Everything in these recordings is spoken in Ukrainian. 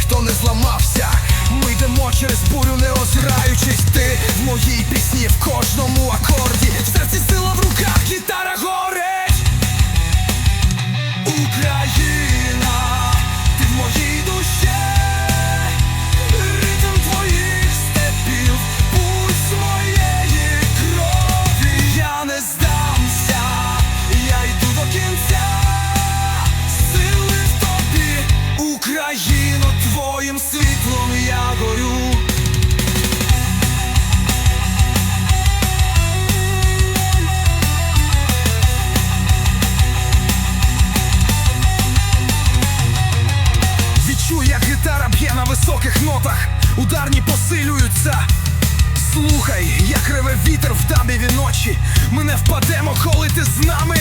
ніхто не зламався. Ми йдемо через бурю, не озираючись, ти в моїй пісні в кожному акорді світлом я горю Відчуй, як гітара б'є на високих нотах, ударні посилюються. Слухай, як реве вітер в табіві ночі. Ми не впадемо, коли ти з нами.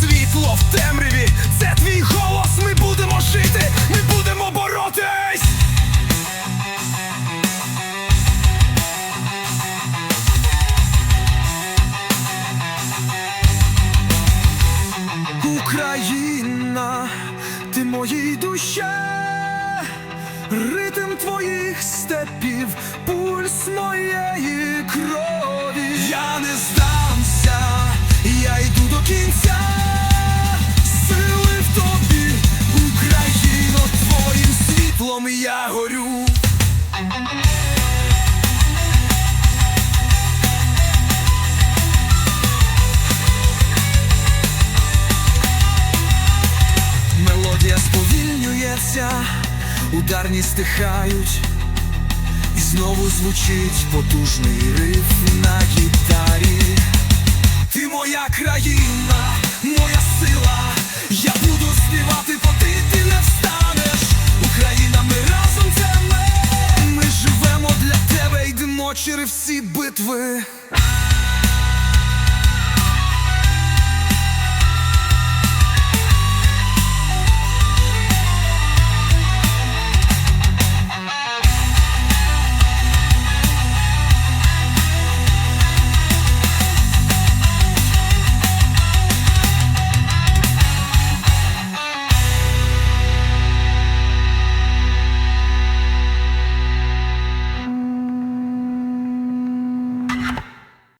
Світло в темряві, це твій голос. Ти моїй душі, ритм твоїх степів, пульс моєї крові. Сповільнюється, ударні стихають, і знову звучить потужний риф на гітарі. Ти моя країна, моя сила, я буду співати, поки ти не встанеш. Україна, ми разом це ми. Ми живемо для тебе, йдемо через всі битви.